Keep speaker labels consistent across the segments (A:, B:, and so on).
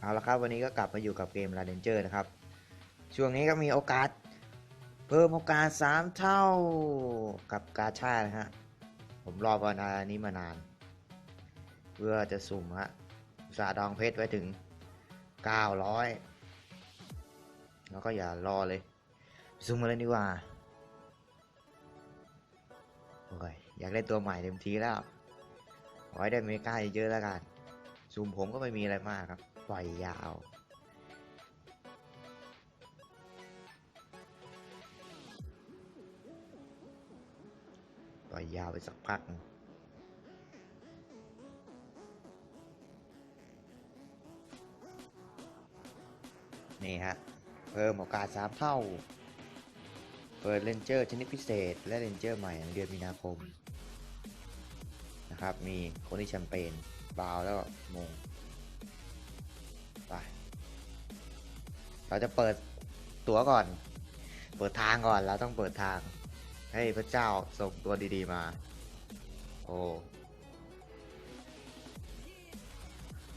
A: เอาละครับวันนี้ก็กลับมาอยู่กับเกม r a d e n g e r นะครับ ช่วงนี้ก็มีโอกาส เพิ่มโอกาส 3 เท่ากับกาชานะฮะ ผมรอวันนี้มานาน เพื่อจะสุ่มฮะสาดองเพชรไว้ถึง 900 แล้วก็อย่ารอเลย สุ่มมาเลยดีกว่า โอ้ย อยากได้ตัวใหม่เต็มทีแล้ว ขอให้ได้เมกาเยอะๆแล้วกันซูมผมก็ไม่มีอะไรมากครับ ปล่อยยาว ปล่อยยาวไปสักพักหนึ่งนี่ฮะ เพิ่มโอกาสสามเท่า เปิดเลนเจอร์ชนิดพิเศษ และเลนเจอร์ใหม่ในเดือนมีนาคม นะครับ มีโคนี่แชมเปญบาวแล้วมง เราจะเปิดตั๋วก่อน เปิดทางก่อนเราต้องเปิดทาง ให้พระเจ้าส่งตัวดีๆมา โอ้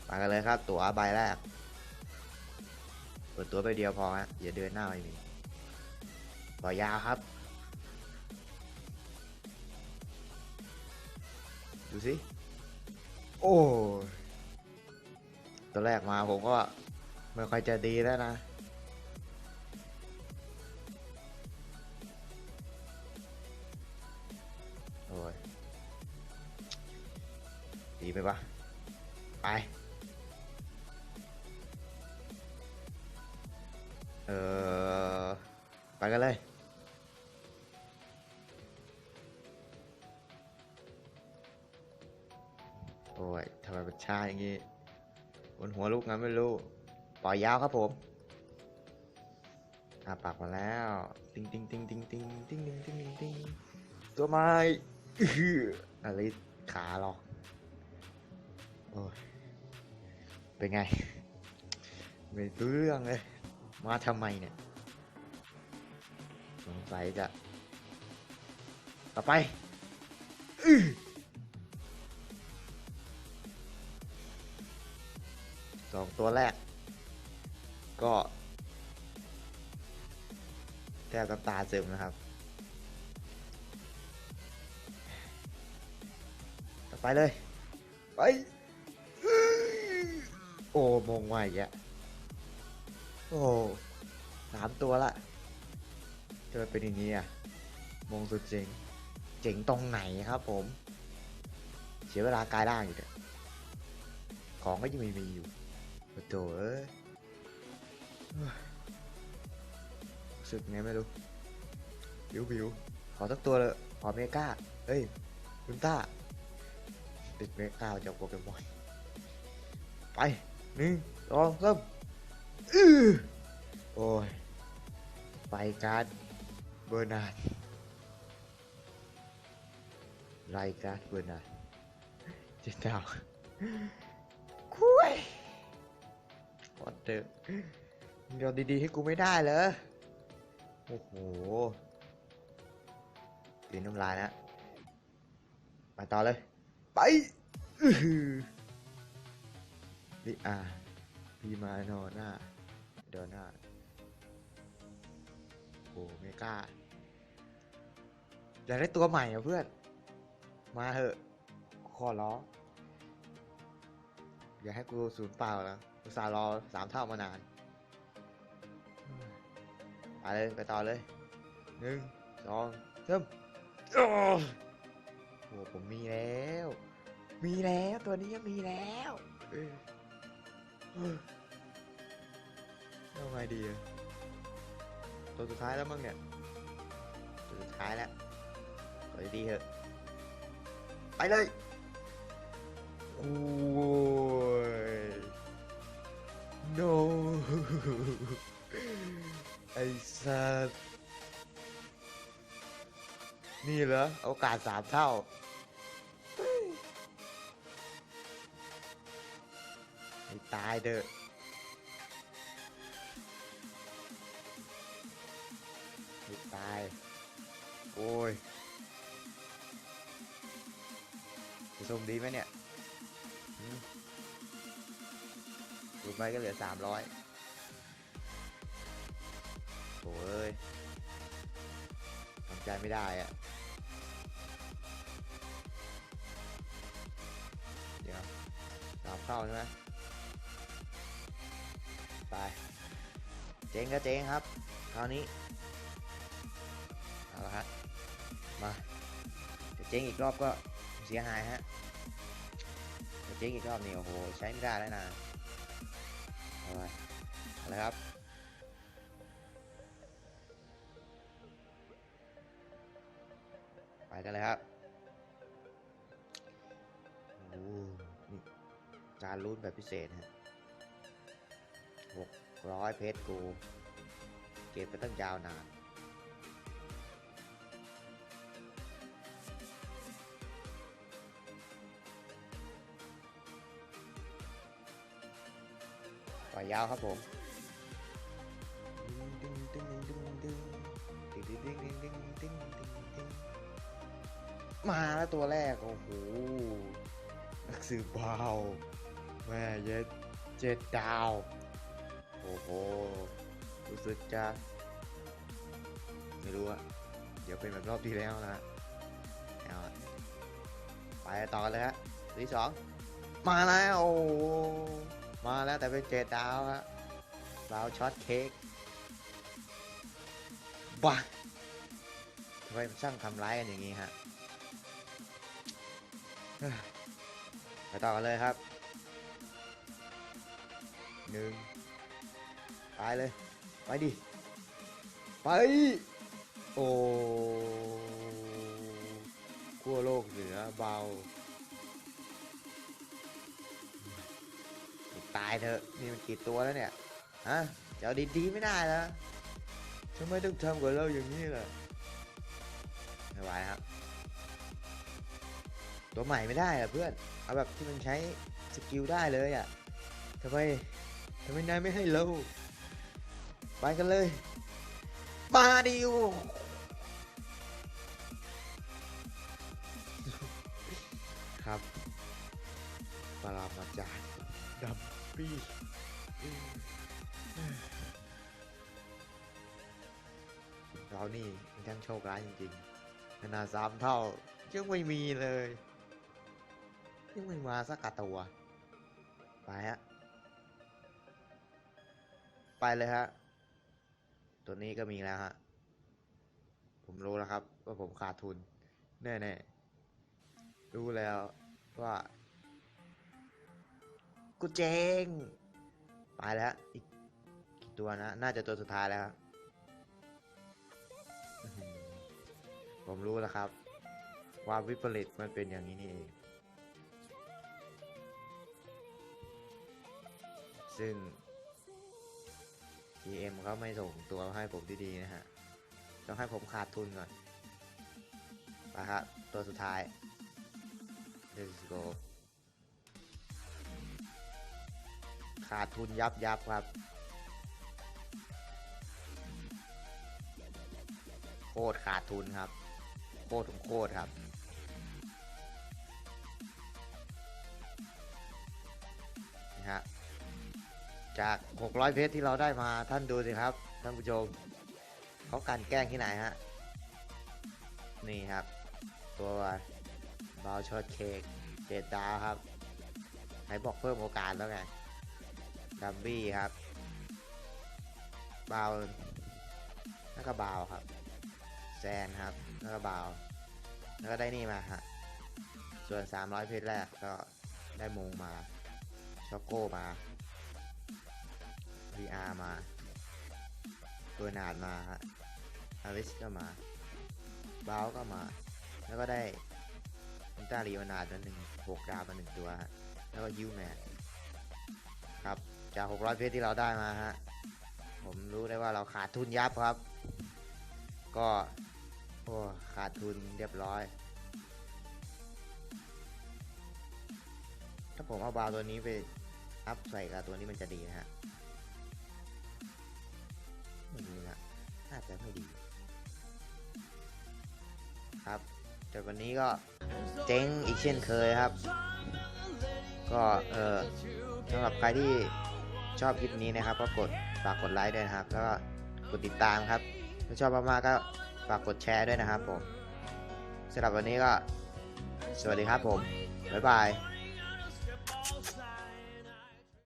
A: ไปกันเลยครับ ตั๋วใบแรก เปิดตั๋วไปเดียวพอฮะอย่าเดินหน้าไม่มีต่อยาวครับ ดูสิ โอ้ตัวแรกมาผมก็ไม่ค่อยจะดีแล้วนะ ไปปะไป เออไปกันเลยโอ้ยทำไมมันชาอย่างงี้บนหัวลูกงั้นไม่รู้ ปล่อยยาวครับผมอาปากมาแล้ว ติงติงติงติงติงติงติงติงติงติงตัวไม้อื้อหืออะไรขาหรอก โอ้ยเป็นไง ไม่รู้เรื่องเลย มาทำไมเนี่ย สงสัยจะ ต่อไปอื้อสองตัวแรก ก็แทบน้ตาซึมนะครับ ต่อไปเลย ไป โอ้มงไวอีกอะโอ้สามตัวละจะเป็นอย่างนี้อะมงสุดเจ๋งเจ๋งตรงไหนครับผม เสียเวลากายร่างอยู่เนี่ยของก็ยังไม่มีอยู่โอ้โถเอ้ยเฮ้ยรู้สึกไงไม่รู้วิววิวขอสักตัวเลยขอเมกาเฮ้ยคุณต้าติดเมกาจากโปเกมอนไป หนึ่งสองสามอื้อโอ้ย ไปการ์ดเบอร์นาร์ดไรการ์ดเบอร์นาร์ดเจ็ดดาวคุยวัดเดอเดี๋ยวดีๆ ให้กูไม่ได้เหรอ โอ้โหตีน้ำลายนะไปต่อเลย ไปอื้อ นี่อะพี่มาโนหน้าเดยวหน้าโอ้เมกาอยากได้ตัวใหม่อะเพื่อน มาเหอะ ขอร้อง อย่าให้กูสูญเปล่านะอุตส่าหรอสามเท่ามานานไปเลยไปต่อเลยหนึ่งสองสามโอ้โหผมมีแล้ว มีแล้วตัวนี้มีแล้ว เออเออเอาไงดีอะตัวสุดท้ายแล้วมั้งเนี่ยตัวสุดท้ายแล้วไปดีเถอะไปเลยโอ้ย no ไอ้สัสนี่เหรอโอกาสสามเท่าายเด้อห้ตาย โอ้ยจะส่งดีไหมเนี่ยหืมดูสุดไปก็เหลือสามร้อยโอ้ยทำใจไม่ได้อะเดี๋ยวสามเข้าใช่ไหม ไป เจ๊งก็เจ๊งครับ คราวนี้เอาละฮะมาจะเจ๊งอีกรอบก็เสียหายฮะจะเจ๊งอีกรอบนี่โอ้โหใช้ไม่ได้แล้วนะเอาไปเอาละครับไปกันเลยครับโอ้โหนี่การลุ้นแบบพิเศษฮะ ร้อยเพชรกู เก็บไปตั้งยาวนานปล่อยยาวครับผมมาแล้วตัวแรก โอ้โห นักสืบเบาแม่เย็ดเจ็ดดาว โอ้โห รู้สึกจะไม่รู้อะเดี๋ยวเป็นแบบรอบที่แล้วนะเอาไปต่อเลยฮะที่สองมาแล้วโอ้มาแล้วแต่เป็นเจดาวฮะดาวช็อตเค้กบ้าทำไมมันช่างทำร้ายกันอย่างนี้ฮะไปต่อกันเลยครับหนึ่ง ไปเลย ไปดิ ไป โอ้ขั้วโลกเหนือเบา ตายเถอะ นี่มันกี่ตัวแล้วเนี่ย ฮะจะเอาดีๆไม่ได้แล้วทำไมต้องทำกับเราอย่างนี้ล่ะไม่ไหวครับ ตัวใหม่ไม่ได้อะเพื่อน เอาแบบที่มันใช้สกิลได้เลยอะทำไมทำไมนายไม่ให้เรา ไปกันเลยมาดิวครับปรามาจารย์ดับปี้เรานี่มันช่างโชคร้ายจริงๆขนาดสามเท่ายังไม่มีเลยยังไม่มาสักกะตัว ไปฮะ ไปเลยฮะ ตัวนี้ก็มีแล้วฮะ ผมรู้แล้วครับว่าผมขาดทุน แน่ๆ รู้แล้วว่า กูเจงไปแล้วอีกกี่ตัวนะ น่าจะตัวสุดท้ายแล้วผมรู้แล้วครับ ว่าวิปริตมันเป็นอย่างนี้นี่เองซึ่ง GM เขาไม่ส่งตัวให้ผมดีๆนะฮะ ต้องให้ผมขาดทุนก่อนไปครับ ตัวสุดท้าย let's go ขาดทุนยับยับครับ โคตรขาดทุนครับ โคตรถึงโคตรครับ นี่ฮะ จาก 600 เพชรที่เราได้มาท่านดูสิครับ ท่านผู้ชมเขากลันแกล้งที่ไหนฮะ นี่ครับ ตัวบาวช็อตเค้กเจ็ดดาวครับไหนบอกเพิ่มโอกาสแล้วไงดัมบี้ครับบาวแล้วก็บาวครับ แซนครับแล้วก็บาวแล้วก็ได้นี่มาฮะส่วน 300 เพชรแรกก็ได้มงมาช็อกโก้มา VR มาตัวนาดมาฮะอาริสก็มาบาวก็มา แล้วก็ได้อินตาลีโอนาดมาหนึ่งหกดาวมาหนึ่งตัวฮะแล้วก็ยูแมนครับ จาก600เพชรที่เราได้มาฮะ ผมรู้ได้ว่าเราขาดทุนยับครับ ก็โอ้ขาดทุนเรียบร้อย ถ้าผมเอาบาวตัวนี้ไปอัพใส่กับตัวนี้มันจะดีนะฮะ น่าจะไม่ดี ครับ แต่วันนี้ก็เจ๊งอีกเช่นเคยครับ ก็เออสำหรับใครที่ชอบคลิปนี้นะครับ ก็กดฝากกดไลค์ด้วยนะครับ แล้วก็กดติดตามครับถ้าชอบมากๆก็ฝากกดแชร์ด้วยนะครับผมสำหรับวันนี้ก็ สวัสดีครับผม บ๊ายบาย